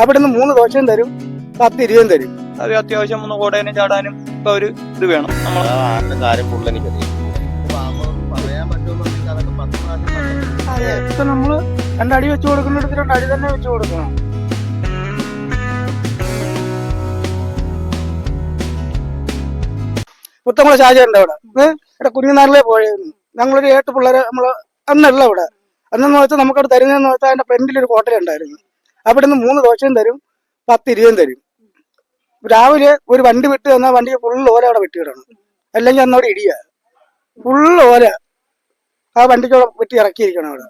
അവിടെ നിന്ന് മൂന്ന് ദോശയും തരും പത്ത് ഇരുപതും തരും. അത് അത്യാവശ്യം ഒന്ന് ഓടാനും ചാടാനും ഇപ്പൊ ഒരു ഇത് വേണം. നമ്മൾ കാര്യം ഫുള്ള് എനിക്കറിയാം അതെ ഇപ്പൊ നമ്മൾ രണ്ടടി വെച്ച് കൊടുക്കുന്നിടത്ത് രണ്ടടി തന്നെ വെച്ച് കൊടുക്കണം. പുത്തമ്പള ഷാജയുണ്ട് അവിടെ. ഇവിടെ കുഞ്ഞുനാളിലെ പോയായിരുന്നു ഞങ്ങളൊരു ഏട്ട് പിള്ളേരെ നമ്മൾ അന്നല്ല അവിടെ അന്നെന്ന് വെച്ചാൽ നമുക്കവിടെ തരുന്നതെന്ന് വെച്ചാൽ അതിന്റെ ഫ്രണ്ടിൽ ഒരു ഹോട്ടലുണ്ടായിരുന്നു അവിടെ നിന്ന് മൂന്ന് ദോശയും തരും പത്ത് ഇരുപതും തരും. രാവിലെ ഒരു വണ്ടി വിട്ട് തന്നാൽ വണ്ടിക്ക് ഫുൾ ഓല അവിടെ വെട്ടിയിടണം അല്ലെങ്കിൽ അന്നവിടെ ഇടിയ. ഫുള്ള് ഓല ആ വണ്ടിക്ക് അവിടെ വെട്ടി ഇറക്കിയിരിക്കണം അവിടെ.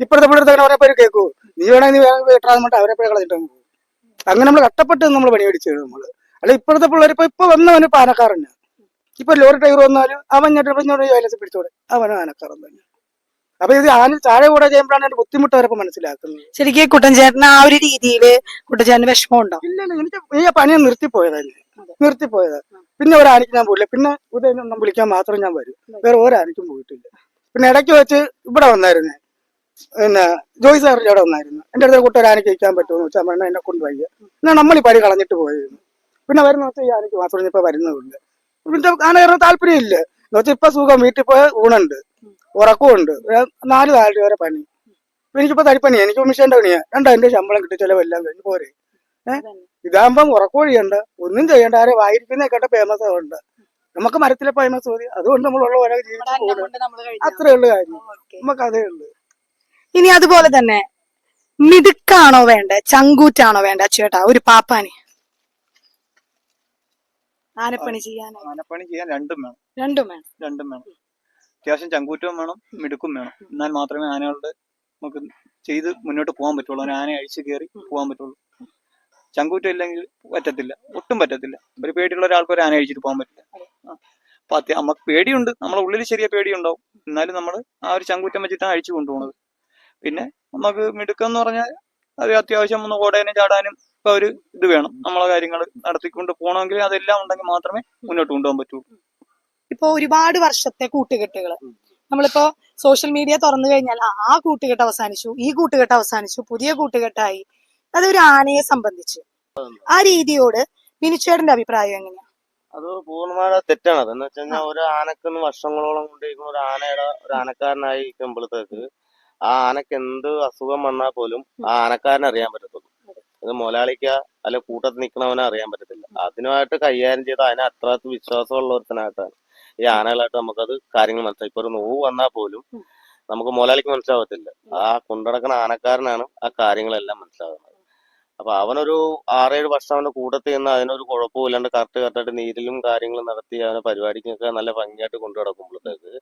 ഇപ്പോഴത്തെ പിള്ളേർ തന്നെ അവരെ പേര് കേൾക്കൂ. നീ വേണമെങ്കിൽ നീ വെട്ടാൻ വേണ്ടി അവരെ പേര് കളഞ്ഞിട്ട് പോകും. അങ്ങനെ നമ്മൾ കട്ടപ്പെട്ട് നമ്മൾ പണി മേടിച്ചത് നമ്മൾ അല്ല ഇപ്പോഴത്തെ പിള്ളേർ ഇപ്പൊ ഇപ്പൊ വന്നവന് ഇപ്പൊ ആനക്കാരന് ഇപ്പൊ ലോറി ഡ്രൈവർ വന്നാലും അവൻ ഞാൻ പിടിച്ചോടെ. അവനും ആനക്കാരൻ തന്നെ. അപ്പൊ ഇത് ആന താഴെ കൂടെ ചെയ്യുമ്പോഴാണ് അതിന്റെ ബുദ്ധിമുട്ട് അവരൊക്കെ മനസ്സിലാക്കുന്നത്. ശരിക്കും കുട്ടൻചേട്ടന് ആ ഒരു രീതിയിൽ കുട്ടൻചേട്ടന് വിഷമമുണ്ടോ? ഇല്ല എനിക്ക് ഈ പണിയെ നിർത്തിപ്പോയതാ നിർത്തിപ്പോയതാ. പിന്നെ ഒരാനയ്ക്ക് ഞാൻ പോയില്ല. പിന്നെ ഉദയം വിളിക്കാൻ മാത്രം ഞാൻ വരും. വേറെ ഒരാനയ്ക്കും പോയിട്ടില്ല. പിന്നെ ഇടയ്ക്ക് വെച്ച് ഇവിടെ വന്നായിരുന്നു പിന്നെ ജോയ് സാറിന്റെ അവിടെ വന്നായിരുന്നു. എന്റെ അടുത്ത് കുട്ടി ഒരു ആനയ്ക്ക് വയ്ക്കാൻ പറ്റുമെന്ന് വെച്ചാൽ പറഞ്ഞാൽ എന്നെ വയ്യ എന്നാ നമ്മൾ ഈ പണി കളഞ്ഞിട്ട് പോയിരുന്നു. പിന്നെ വരുന്ന വെച്ചാൽ ഈ ആനയ്ക്ക് മാത്രം ഇപ്പൊ വരുന്നതുണ്ട്. പിന്നെ ആന കയറുന്ന താല്പര്യമില്ല. എന്ന് വെച്ചാൽ ഇപ്പൊ സുഖം. വീട്ടിൽ പോയ ഊണുണ്ട്. ഉറക്കമുണ്ട്. ഉണ്ട് നാല് നാല് വരെ പണി. എനിക്കിപ്പോ തടിപ്പണി എനിക്ക് മിഷന്റെ പണിയാ. രണ്ടായിരം രൂപ ശമ്പളം കിട്ടി ചിലവെല്ലാം കഴിഞ്ഞ് പോരെ. ഏഹ് ഇതാകുമ്പം ഉറക്കമൊഴിയണ്ട ഒന്നും ചെയ്യണ്ട. ആരെ വായിരിക്കുന്ന കേട്ട ഫേമസ് ഉണ്ട് നമുക്ക് മരത്തിലെ ഫേമസ് മതി. അതുകൊണ്ട് നമ്മളുള്ള ഓരോ ജീവിതം അത്രേ ഉള്ളു കാര്യം. നമുക്ക് അതേ ഉള്ളു ഇനി അതുപോലെ തന്നെ മിടുക്കാണോ വേണ്ട ചങ്കൂറ്റാണോ വേണ്ട ചേട്ടാ ഒരു പാപ്പാന്? ആനപ്പണി ചെയ്യാനോ ആനപ്പണി ചെയ്യാൻ രണ്ടും വേണം. രണ്ടും വേണം. രണ്ടും വേണം. അത്യാവശ്യം ചങ്കൂറ്റവും വേണം മിടുക്കും വേണം. എന്നാൽ മാത്രമേ ആനകളുടെ നമുക്ക് ചെയ്ത് മുന്നോട്ട് പോകാൻ പറ്റുള്ളൂ. ഒരു ആന അഴിച്ചു കയറി പോകാൻ പറ്റുള്ളൂ. ചങ്കൂറ്റം ഇല്ലെങ്കിൽ പറ്റത്തില്ല. ഒട്ടും പറ്റത്തില്ല. ഒരു പേടിയുള്ള ഒരാൾക്ക് ഒരു ആന അഴിച്ചിട്ട് പോകാൻ പറ്റില്ല. അപ്പൊ അത്യ- നമുക്ക് പേടിയുണ്ട്. നമ്മളെ ഉള്ളിൽ ചെറിയ പേടിയുണ്ടാവും. എന്നാലും നമ്മൾ ആ ഒരു ചങ്കൂറ്റം വെച്ചിട്ടാണ് അഴിച്ചു കൊണ്ടുപോകുന്നത് പിന്നെ നമുക്ക് മിടുക്കം എന്ന് പറഞ്ഞാൽ അത് അത്യാവശ്യം ഒന്ന് ഓടാനും ചാടാനും ഒക്കെ ഒരു ഇത് വേണം. നമ്മളെ കാര്യങ്ങൾ നടത്തിക്കൊണ്ട് പോകണമെങ്കിൽ അതെല്ലാം ഉണ്ടെങ്കിൽ മാത്രമേ മുന്നോട്ട് കൊണ്ടുപോകാൻ പറ്റൂ ഇപ്പൊ ഒരുപാട് വർഷത്തെ കൂട്ടുകെട്ടുകൾ. നമ്മളിപ്പോ സോഷ്യൽ മീഡിയ തുറന്നു കഴിഞ്ഞാൽ ആ, കൂട്ടുകെട്ട് അവസാനിച്ചു ഈ കൂട്ടുകെട്ട് അവസാനിച്ചു പുതിയ കൂട്ടുകെട്ടായി. അതൊരു ആനയെ സംബന്ധിച്ച്. ആ രീതിയോട് മിനിച്ചേടന്റെ അഭിപ്രായം എങ്ങനെയാ? അത് പൂർണമായ തെറ്റാണ്. അത് എന്ന് വെച്ച് കഴിഞ്ഞാൽ ഒരു ആനക്കൊന്ന് വർഷങ്ങളോളം കൊണ്ടിരിക്കുന്ന ഒരു ആനയുടെ ഒരു ആനക്കാരനായി ഇരിക്കുമ്പോഴത്തേക്ക് ആ ആനക്ക് എന്ത് അസുഖം വന്നാൽ പോലും ആ ആനക്കാരനെ അറിയാൻ പറ്റത്തുള്ളൂ. ഇത് മുതലാളിക്ക അല്ലെ കൂട്ടത്തിൽ നിൽക്കണവനെ അറിയാൻ പറ്റത്തില്ല. അതിനുമായിട്ട് കൈകാര്യം ചെയ്ത അതിനെ അത്ര വിശ്വാസമുള്ള ഒരുത്തനായിട്ടാണ്. ഈ ആനകളായിട്ട് നമുക്കത് കാര്യങ്ങൾ മനസ്സിലായി. ഇപ്പൊ ഒരു നോവ് വന്നാൽ പോലും നമുക്ക് മുതലാളിക്ക് മനസ്സിലാവത്തില്ല. ആ കൊണ്ടടക്കണ ആനക്കാരനാണ് ആ കാര്യങ്ങളെല്ലാം മനസ്സിലാകുന്നത്. അപ്പൊ അവനൊരു ആറേഴ് വർഷം അവന്റെ കൂട്ടത്തിൽ നിന്ന് അതിനൊരു കുഴപ്പമില്ലാണ്ട് കറക്റ്റ് കറക്റ്റായിട്ട് നീരിലും കാര്യങ്ങളും നടത്തി അവനെ പരിപാടിക്കൊക്കെ നല്ല ഭംഗിയായിട്ട് കൊണ്ടു നടക്കുമ്പോഴത്തേക്ക്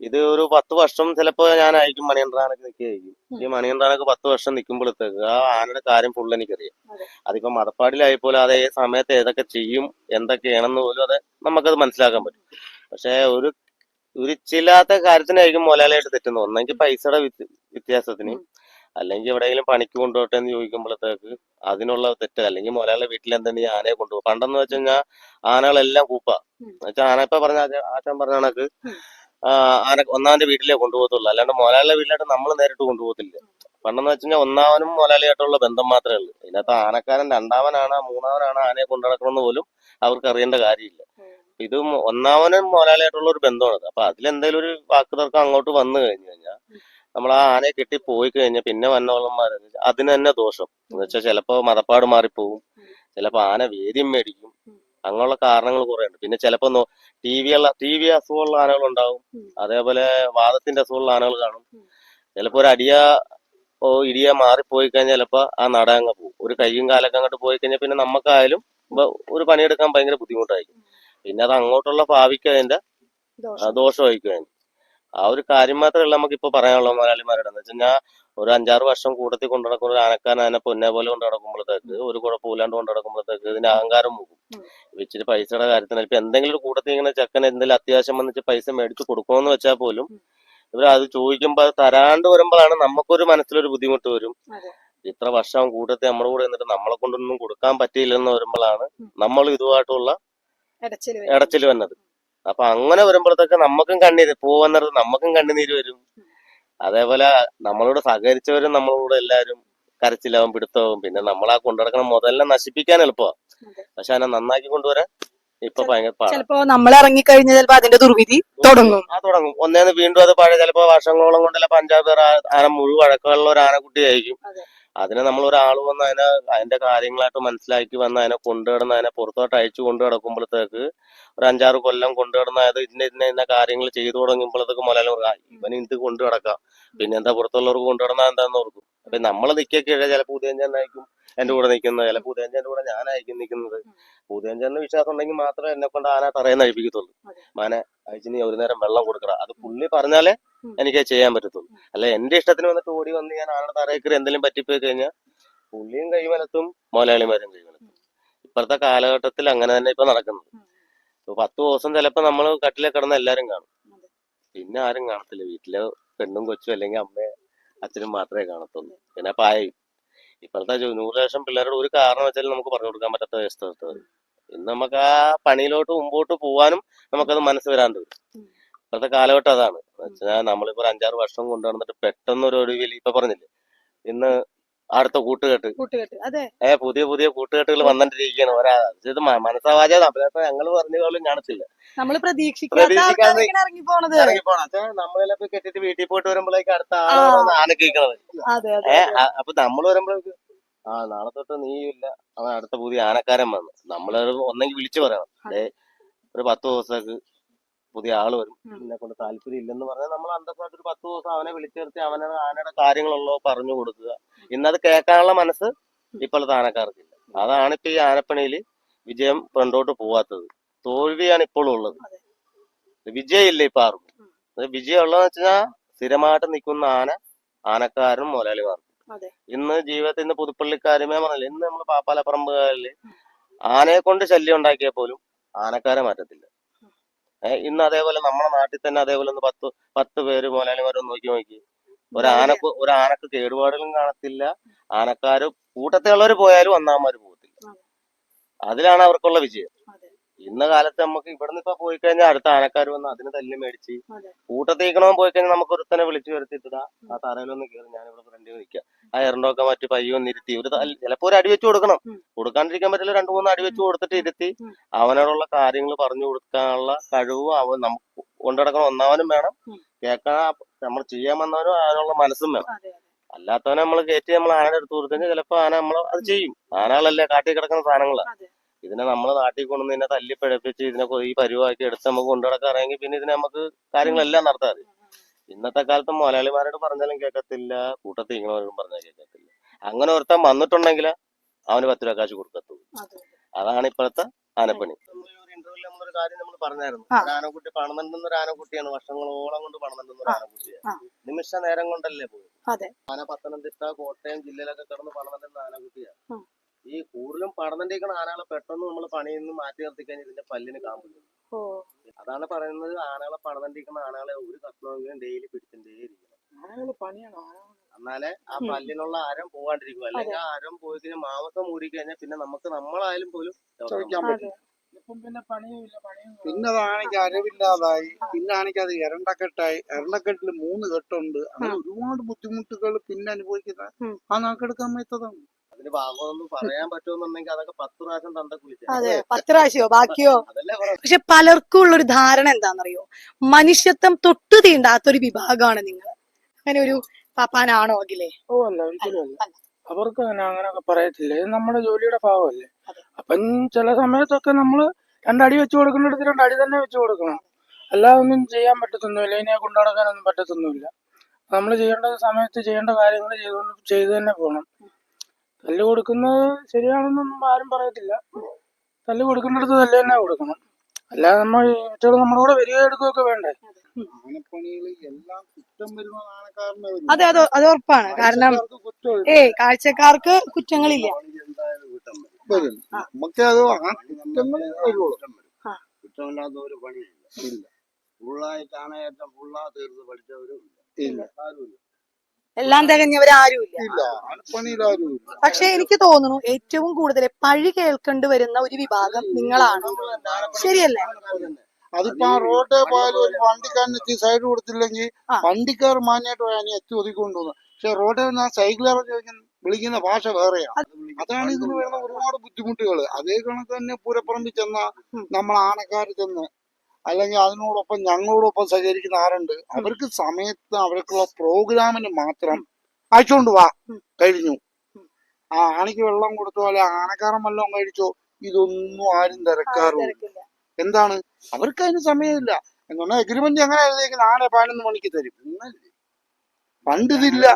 ഇത് ഒരു പത്ത് വർഷം ചിലപ്പോ ഞാനായിരിക്കും മണിയന്ത്രാനൊക്കെ നിൽക്കുകയായിരിക്കും. ഈ മണിയന്ത്രാനൊക്കെ പത്ത് വർഷം നിൽക്കുമ്പോഴത്തേക്ക് ആ ആനയുടെ കാര്യം ഫുള്ള് എനിക്കറിയാം. അതെ. അതിപ്പോ മടപ്പാടിലായി പോലെ അത് ഏത് സമയത്ത് ഏതൊക്കെ ചെയ്യും എന്തൊക്കെയാണെന്ന് പോലും അത് നമുക്കത് മനസ്സിലാക്കാൻ പറ്റും. പക്ഷെ ഒരു ഉരിച്ചില്ലാത്ത കാര്യത്തിനായിരിക്കും മുതലാളിയായിട്ട് തെറ്റുന്നത്. ഒന്നെങ്കിൽ പൈസയുടെ വ്യത്യ- വ്യത്യാസത്തിന് അല്ലെങ്കിൽ എവിടെയെങ്കിലും പണിക്ക് കൊണ്ടുപോട്ടെ എന്ന് ചോദിക്കുമ്പോഴത്തേക്ക് അതിനുള്ള തെറ്റ്. അല്ലെങ്കിൽ മൊലാലെ വീട്ടിൽ എന്തെങ്കിലും ആനയെ കൊണ്ടുപോകും. പണ്ടെന്ന് വെച്ച് കഴിഞ്ഞാൽ ആനകളെല്ലാം കൂപ്പ. എന്ന് എന്നുവെച്ചാൽ ആന ഇപ്പൊ പറഞ്ഞ ആചാ- ആശാൻ പറഞ്ഞ കണക്ക്. ഉം. ആ, ആന ഒന്നാമന്റെ വീട്ടിലേ കൊണ്ടുപോകത്തുള്ളൂ. അല്ലാണ്ട് മോലാളിയുടെ വീട്ടിലായിട്ട് നമ്മൾ നേരിട്ട് കൊണ്ടുപോകത്തില്ല. പണ്ടെന്ന് വെച്ച് കഴിഞ്ഞാൽ ഒന്നാമനും മുതലാളിയായിട്ടുള്ള ബന്ധം മാത്രമേ ഉള്ളൂ. ഇതിനകത്ത് ആനക്കാരൻ രണ്ടാമനാണ് മൂന്നാമനാണ് ആനയെ കൊണ്ടുനടക്കണമെന്ന് പോലും അവർക്ക് അറിയേണ്ട കാര്യമില്ല. ഇത് ഒന്നാമനും മുതലാളിയായിട്ടുള്ള ഒരു ബന്ധമാണ് അപ്പൊ അതിലെന്തെങ്കിലും ഒരു വാക്ക് തർക്കം അങ്ങോട്ട് വന്നു കഴിഞ്ഞു കഴിഞ്ഞാൽ നമ്മൾ ആ ആനയെ കെട്ടി പോയി കഴിഞ്ഞാൽ പിന്നെ വന്നവളന്മാർ അതിന് തന്നെ ദോഷം. എന്ന് വെച്ചാൽ ചിലപ്പോ മതപ്പാട് മാറിപ്പോവും. ചിലപ്പോ ആന വേദ്യം മേടിക്കും. അങ്ങനെയുള്ള കാരണങ്ങൾ കുറെ ഉണ്ട് പിന്നെ ചിലപ്പോ ടി വി ഉള്ള ടി വി അസുഖമുള്ള ആനകൾ ഉണ്ടാവും. അതേപോലെ വാദത്തിന്റെ അസുഖമുള്ള ആനകൾ കാണും. ചിലപ്പോ ഒരു അടിയ ഓ ഇടിയ മാറിപ്പോയി കഴിഞ്ഞാൽ ചിലപ്പോ ആ നട അങ്ങ് പോകും. ഒരു കൈയും കാലൊക്കെ അങ്ങോട്ട് പോയി കഴിഞ്ഞാൽ പിന്നെ നമുക്കായാലും ഒരു പണിയെടുക്കാൻ ഭയങ്കര ബുദ്ധിമുട്ടായിരിക്കും. പിന്നെ അത് അങ്ങോട്ടുള്ള ഭാവിക്ക് അതിന്റെ ദോഷമായിരിക്കും ആ ഒരു കാര്യം മാത്രമല്ല ഉള്ളൂ നമുക്ക് ഇപ്പൊ പറയാനുള്ള മലയാളിമാരുടെ എന്ന് വെച്ചാൽ കഴിഞ്ഞാൽ ഒരു അഞ്ചാറ് വർഷം കൂട്ടത്തിൽ കൊണ്ടു നടക്കുന്ന ഒരു ആനക്കാൻ ആന പൊന്നെ പോലെ കൊണ്ട് നടക്കുമ്പോഴത്തേക്ക് ഒരു കുഴപ്പമില്ലാണ്ട് കൊണ്ട് നടക്കുമ്പോഴത്തേക്ക് ഇതിന്റെ അഹങ്കാരം പോകും. ഇച്ചിരി പൈസയുടെ കാര്യത്തിന് ഇപ്പൊ എന്തെങ്കിലും ഒരു കൂട്ടത്തിൽ ഇങ്ങനെ ചെക്കൻ എന്തെങ്കിലും അത്യാവശ്യം വന്നിട്ട് പൈസ മേടിച്ച് കൊടുക്കണമെന്ന് വെച്ചാൽ പോലും ഇവർ അത് ചോദിക്കുമ്പോൾ അത് തരാണ്ട് വരുമ്പോഴാണ് നമുക്കൊരു മനസ്സിലൊരു ബുദ്ധിമുട്ട് വരും. ഇത്ര വർഷം കൂട്ടത്തിൽ നമ്മുടെ കൂടെ എന്നിട്ട് നമ്മളെ കൊണ്ടൊന്നും കൊടുക്കാൻ പറ്റിയില്ലെന്ന് വരുമ്പോഴാണ്. നമ്മൾ ഇതുമായിട്ടുള്ള ഇടച്ചിൽ വന്നത്. അപ്പൊ അങ്ങനെ വരുമ്പോഴത്തേക്ക് നമുക്കും കണ്ണീര് പോകുന്നത് നമുക്കും കണ്ണുനീര് വരും. അതേപോലെ നമ്മളോട് സഹകരിച്ചവരും നമ്മളോട് എല്ലാവരും കരച്ചിലാവും പിടുത്തവും. പിന്നെ നമ്മൾ ആ കൊണ്ടുനടക്കണ മുതലിനെ നശിപ്പിക്കാൻ എളുപ്പമാണ് അതെ. പക്ഷെ അതിനെ നന്നാക്കി കൊണ്ടുവരാൻ ഇപ്പൊ ഭയങ്കര ചിലപ്പോ നമ്മൾ ഇറങ്ങിക്കഴിഞ്ഞാൽ ചിലപ്പോ അതിന്റെ ദുർവിധി തുടങ്ങും. ആ തുടങ്ങും. ഒന്നേന്ന് വീണ്ടും അത് പഴയ ചിലപ്പോ വർഷങ്ങളോളം കൊണ്ടല്ല പഞ്ചാബ് ആന മുഴുവൻ വഴക്കമുള്ള ഒരു ആനക്കുട്ടി ആയിരിക്കും അതെ. അതിനെ നമ്മൾ ഒരാൾ വന്ന് അതിനെ അതിന്റെ കാര്യങ്ങളായിട്ട് മനസ്സിലാക്കി വന്ന് അതിനെ കൊണ്ടുകിടന്ന് അതിനെ പുറത്തോട്ട് അയച്ചു കൊണ്ടു കിടക്കുമ്പോഴത്തേക്ക് ഒരു അഞ്ചാറ് കൊല്ലം കൊണ്ടു കിടന്ന് അത് ഇന്ന ഇന്ന ഇന്ന കാര്യങ്ങൾ ചെയ്തു തുടങ്ങുമ്പോഴത്തേക്ക് മുതലും ഇവന് ഇത് കൊണ്ടു കിടക്കാം പിന്നെ എന്താ പുറത്തുള്ളവർക്ക് കൊണ്ടു കിടന്നാൽ എന്താന്ന് ഓർക്കും. അപ്പൊ നമ്മൾ നിൽക്കൊക്കെ ചിലപ്പോൾ ഉദയഞ്ചനായിരിക്കും എന്റെ കൂടെ നിൽക്കുന്നത് ചിലപ്പോൾ ഉദയഞ്ചന്റെ കൂടെ ഞാനായിരിക്കും നിൽക്കുന്നത് ഉദയഞ്ചന്റെ വിശ്വാസം ഉണ്ടെങ്കിൽ മാത്രമേ എന്നെ കൊണ്ട് ആന തറയെന്ന് അഴിപ്പിക്കത്തുള്ളൂ. മാനെ അയച്ചു നീ ഒരു നേരം വെള്ളം കൊടുക്കണം. അത് പുള്ളി പറഞ്ഞാലേ എനിക്ക് ചെയ്യാൻ പറ്റത്തുള്ളൂ. അല്ല എന്റെ ഇഷ്ടത്തിന് വന്നിട്ട് ഓടി വന്ന് ഞാൻ ആനയുടെ തറയേക്കറി എന്തെങ്കിലും പറ്റിപ്പോയി കഴിഞ്ഞാൽ പുള്ളിയും കൈവലത്തും മുതലാളിമാരും കൈവലത്തും. ഇപ്പോഴത്തെ കാലഘട്ടത്തിൽ അങ്ങനെ തന്നെ ഇപ്പൊ നടക്കുന്നത്. പത്ത് ദിവസം ചിലപ്പോ നമ്മൾ കട്ടിലെ കിടന്ന എല്ലാരും കാണും. പിന്നെ ആരും കാണത്തില്ല. വീട്ടിലെ പെണ്ണും കൊച്ചും അല്ലെങ്കിൽ അമ്മയും അച്ഛനും മാത്രമേ കാണത്തുള്ളൂ. പിന്നെ പായയും. ഇപ്പോഴത്തെ നൂറ് ലക്ഷം പിള്ളേരോട് ഒരു കാരണം വെച്ചാലും നമുക്ക് പറഞ്ഞു കൊടുക്കാൻ പറ്റാത്ത വരും. ഇന്ന് നമുക്ക് ആ പണിയിലോട്ട് മുമ്പോട്ട് പോവാനും നമുക്കത് മനസ്സ് വരാണ്ട് വരും. ഇപ്പോഴത്തെ കാലഘട്ടം അതാണ്. വെച്ചാൽ നമ്മളിപ്പോ ഒരു അഞ്ചാറ് വർഷം കൊണ്ടു നടന്നിട്ട് പെട്ടെന്ന് ഒരു ഒടുവിൽ ഇപ്പൊ പറഞ്ഞില്ലേ? ഇന്ന് അടുത്ത കൂട്ടുകെട്ട്. കൂട്ടുകെട്ട്. അതെ. ഏ പുതിയ പുതിയ കൂട്ടുകെട്ടുകൾ വന്നിട്ടിരിക്കുകയാണ്. ഒരാ ഇത് മ- മനസ്സാവാച ഞങ്ങൾ പറഞ്ഞ പോലും കാണത്തില്ല നമ്മൾ പ്രതീക്ഷിക്കാതെ ഇറങ്ങി പോണത് നമ്മളിപ്പോ കെട്ടിട്ട് വീട്ടിൽ പോയിട്ട് വരുമ്പോഴേക്ക് അടുത്ത. ആളാണ് കേൾക്കണത് ഏ അപ്പൊ നമ്മൾ വരുമ്പോഴേക്ക് ആ നാളെ തൊട്ട് നീയില്ല അവൻ അടുത്ത പുതിയ ആനക്കാരൻ വന്നു. നമ്മളത് ഒന്നെങ്കിൽ വിളിച്ചു പറയണം. ഒരു പത്ത് ദിവസത്തേക്ക് പുതിയ ആൾ വരും. എന്നെ കൊണ്ട് താല്പര്യം ഇല്ലെന്ന് പറഞ്ഞാൽ നമ്മൾ അന്തസ്സായിട്ട് ഒരു പത്ത് ദിവസം അവനെ വിളിച്ചിരുത്തി അവനെ ആനയുടെ കാര്യങ്ങളുള്ളോ പറഞ്ഞു കൊടുക്കുക. ഇന്നത് കേൾക്കാനുള്ള മനസ്സ് ഇപ്പോഴത്തെ ആനക്കാർക്കില്ല. അതാണ് ഇപ്പൊ ഈ ആനപ്പണിയിൽ വിജയം പണ്ടോട്ട് പോവാത്തത്. തോൽവിയാണ് ഇപ്പോഴും ഉള്ളത്. വിജയമില്ല ഇപ്പൊ ആർക്കും. വിജയം ഉള്ളതെന്ന് വെച്ചാൽ സ്ഥിരമായിട്ട് നിൽക്കുന്ന ആന ആനക്കാരനും മുതലാളിമാർക്കും. ഇന്ന് ജീവിതത്തിൽ ഇന്ന് പുതുപ്പള്ളിക്കാരുമേ പറഞ്ഞില്ല? ഇന്ന് നമ്മൾ പാപ്പാലപ്പറമ്പുകാരിൽ ആനയെ കൊണ്ട് ശല്യം ഉണ്ടാക്കിയാൽ പോലും ആനക്കാരെ മാറ്റത്തില്ല. ഇന്ന് അതേപോലെ നമ്മുടെ നാട്ടിൽ തന്നെ അതേപോലെ ഒന്ന് പത്ത് പത്ത് പേര് മുതലാളിമാരൊന്ന് നോക്കി നോക്കി ഒരാനക്ക് ഒരു ആനക്ക് കേടുപാടുകളും കാണത്തില്ല ആനക്കാര് കൂട്ടത്തിലുള്ളവർ പോയാലും ഒന്നാമന്മാര് പോകത്തില്ല അതെ. അതിലാണ് അവർക്കുള്ള വിജയം. ഇന്ന കാലത്ത് നമുക്ക് ഇവിടുന്ന് ഇപ്പൊ പോയി കഴിഞ്ഞാൽ അടുത്ത ആനക്കാർ വന്ന് അതിന് തല്ലി മേടിച്ച്. കൂട്ടത്തേക്കണോ പോയി കഴിഞ്ഞാൽ നമുക്ക് ഒരുത്തനെ വിളിച്ചു വരുത്തിട്ടാ ആ തറയിലൊന്ന് കയറി ഞാൻ ഇവിടെ ഫ്രണ്ടിൽ നിൽക്കാം. ആ എറണ്ടൊക്കെ മറ്റു പയ്യൊന്ന് ഇരുത്തി. ഒരു ചിലപ്പോ ഒരു അടിവെച്ച് കൊടുക്കണം. കൊടുക്കാണ്ടിരിക്കാൻ പറ്റില്ല രണ്ടു മൂന്ന് അടിവെച്ച് കൊടുത്തിട്ട് ഇരുത്തി. അവനോടുള്ള കാര്യങ്ങൾ പറഞ്ഞു കൊടുക്കാനുള്ള കഴിവ് അവൻ നമുക്ക് കൊണ്ടടക്കണം ഒന്നാമനും വേണം. കേൾക്കാൻ നമ്മൾ ചെയ്യാൻ വന്നവനും അതിനുള്ള മനസ്സും വേണം. അല്ലാത്തവനെ നമ്മൾ കയറ്റി നമ്മൾ ആനയുടെ അടുത്ത് കൊടുത്തെങ്കിൽ ചിലപ്പോ ആന നമ്മൾ അത് ചെയ്യും. ആനകളല്ലേ കാട്ടി കിടക്കുന്ന സാധനങ്ങളാണ് ഇതിനെ നമ്മളെ നാട്ടിൽ കൊണ്ടുവന്ന് ഇതിനെ തല്ലി പിഴപ്പിച്ച് ഇതിനെ ഈ പരിവാക്കി എടുത്ത് നമുക്ക് കൊണ്ടുനടക്കാറെങ്കിൽ പിന്നെ ഇതിനെ നമുക്ക് കാര്യങ്ങളെല്ലാം നടത്താറ് ഇന്നത്തെ കാലത്ത് മലയാളിമാരോട് പറഞ്ഞാലും കേൾക്കത്തില്ല കൂട്ടത്തിൽ ഇങ്ങനോടും പറഞ്ഞാൽ കേൾക്കത്തില്ല. അങ്ങനെ ഒരുത്തൻ വന്നിട്ടുണ്ടെങ്കിൽ അവന് പത്ത് രൂപ കാശ് കൊടുക്കത്തുള്ളൂ. അതെ. അതാണ് ഇപ്പോഴത്തെ ആനപ്പണി. ഇന്റർവ്യൂവിൽ നമ്മളൊരു കാര്യം നമ്മൾ പറഞ്ഞായിരുന്നു. ഒരു ആനക്കുട്ടി പണമെന്തുന്ന ഒരു ആനക്കുട്ടിയാണ്. വർഷങ്ങളോളം കൊണ്ട് പണമെന്തുന്ന ഒരു. ആനക്കുട്ടിയാണ്. നിമിഷ നേരം കൊണ്ടല്ലേ പോയത്? ആന പത്തനംതിട്ട കോട്ടയം ജില്ലയിലൊക്കെ കിടന്ന് പണമെന്തുന്ന ആനക്കുട്ടിയാണ്. ഈ കൂടുതലും പണമെന്തിരിക്കുന്ന ആനകളെ പെട്ടെന്ന് നമ്മൾ പണിയിൽ നിന്ന് മാറ്റി നിർത്തിക്കഴിഞ്ഞാൽ ഇതിന്റെ പല്ലിന് കാമ്പില്ല ഓ. അതാണ് പറയുന്നത് ആനകളെ പണമെന്തിരിക്കുന്ന ആനകളെ ഒരു കഷ്ണമെങ്കിലും ഡെയിലി പിടിച്ചിട്ടേ ഇരിക്കണം. എന്നാലേ ആ. പല്ലിനുള്ള ആരം പോവാണ്ടിരിക്കും. അല്ലെങ്കിൽ ആ ആരം പോയി കഴിഞ്ഞാൽ മാംസം മൂടി കഴിഞ്ഞാൽ പിന്നെ നമുക്ക് നമ്മളായാലും പോലും ചോദിക്കാൻ അതെ. പറ്റും പിന്നെ അതാണെങ്കിൽ അരവില്ലാതായി. പിന്നെ ആണെങ്കിൽ അത് എരണ്ടക്കെട്ടായി. എരണ്ടക്കെട്ടിൽ മൂന്ന് കെട്ടുണ്ട്. അങ്ങനെ ഒരുപാട് ബുദ്ധിമുട്ടുകൾ പിന്നെ അനുഭവിക്കുന്ന. ആ നാക്കെടുക്കാൻ പറ്റതാണ് അതിന് ഭാഗമൊന്നും പറയാൻ പറ്റുമെന്നുണ്ടെങ്കിൽ അതൊക്കെ പത്ത് പ്രാവശ്യം തന്ത കുളിച്ച അതെ പത്ത് പ്രാവശ്യമോ? ബാക്കിയോ? പക്ഷെ പലർക്കും ഉള്ള ഒരു ധാരണ എന്താണെന്നറിയോ? മനുഷ്യത്വം തൊട്ടു തീണ്ടാത്തൊരു വിഭാഗമാണ് നിങ്ങൾ അങ്ങനെ ഒരു പാപ്പാനാണോ അഖിലേ ഓ അല്ല ഒരിക്കലും അവർക്ക് അങ്ങനെ അങ്ങനെയൊക്കെ പറയത്തില്ല. ഇത് നമ്മുടെ ജോലിയുടെ ഭാഗമല്ലേ. അപ്പം ചില സമയത്തൊക്കെ നമ്മൾ രണ്ടടി വെച്ച് കൊടുക്കുന്നിടത്ത് രണ്ടടി തന്നെ വെച്ച് കൊടുക്കണം. അല്ലാതെ ഒന്നും ചെയ്യാൻ പറ്റത്തൊന്നുമില്ല. ഇതിനെ കൊണ്ടു നടക്കാനൊന്നും പറ്റത്തൊന്നുമില്ല. നമ്മൾ ചെയ്യേണ്ട സമയത്ത് ചെയ്യേണ്ട കാര്യങ്ങൾ ചെയ്തുകൊണ്ട് ചെയ്തു തന്നെ പോകണം തല്ല് കൊടുക്കുന്നത് ശരിയാണെന്നൊന്നും ആരും പറയത്തില്ല. തല്ല് കൊടുക്കുന്നിടത്ത് തല്ല് തന്നെ കൊടുക്കണം. അല്ലാതെ നമ്മൾ മറ്റൊരു നമ്മുടെ കൂടെ വരിക എടുക്കുകയൊക്കെ വേണ്ടേ? അതെ അതെ അത് അത് ഉറപ്പാണ്. കാരണം ഏ കാഴ്ചക്കാർക്ക് കുറ്റങ്ങളില്ല. നമുക്ക് അത്. കുറ്റമില്ലാത്ത ഒരു പണിയില്ല. ഇല്ല. ഫുള്ളായിട്ട് ആനയേറ്റം ഫുള്ളാ തീർത്ത് പഠിച്ചവരും ഇല്ല. ആരുമില്ല. എല്ലാം തികഞ്ഞവരാരുമില്ല. ആനപ്പണിയിൽ ആരും പക്ഷെ എനിക്ക് തോന്നുന്നു ഏറ്റവും കൂടുതൽ പഴി കേൾക്കേണ്ടി വരുന്ന ഒരു വിഭാഗം നിങ്ങളാണ്. ശരിയല്ലേ? അതിപ്പോ ആ റോഡേ പോയാലും ഒരു വണ്ടിക്കാരന് എത്തി സൈഡ് കൊടുത്തില്ലെങ്കിൽ വണ്ടിക്കാർ മാന്യമായിട്ട് പോയാൽ എത്തി ഒതുക്കൊണ്ടു പക്ഷെ റോഡിൽ നിന്ന് ആ സൈക്കിളുകാരൻ ചോദിക്കുന്നു വിളിക്കുന്ന ഭാഷ വേറെയാണ് അതാണ് ഇതിന് വരുന്ന ഒരുപാട് ബുദ്ധിമുട്ടുകൾ അതേ കണക്ക് തന്നെ പൂരപ്പറമ്പിൽ ചെന്ന നമ്മൾ ആനക്കാർ ചെന്ന് അല്ലെങ്കിൽ അതിനോടൊപ്പം ഞങ്ങളോടൊപ്പം സഹകരിക്കുന്ന ആരുണ്ട്? അവർക്ക് സമയത്ത് അവർക്കുള്ള പ്രോഗ്രാമിന് മാത്രം അയച്ചോണ്ട് വാ. കഴിഞ്ഞു. ആ ആണിക്ക് വെള്ളം കൊടുത്തോ അല്ലെ ആനക്കാരൻ വല്ലതും കഴിച്ചോ? ഇതൊന്നും ആരും തിരക്കാറില്ല എന്താണ്? അവർക്ക് അതിന് സമയമില്ല. എന്നാ എഗ്രിമെന്റ് എങ്ങനെ എഴുതിയേക്ക് നാളെ പതിനൊന്ന് മണിക്ക് തരും. ഇന്നല്ലേ? പണ്ടിതില്ല.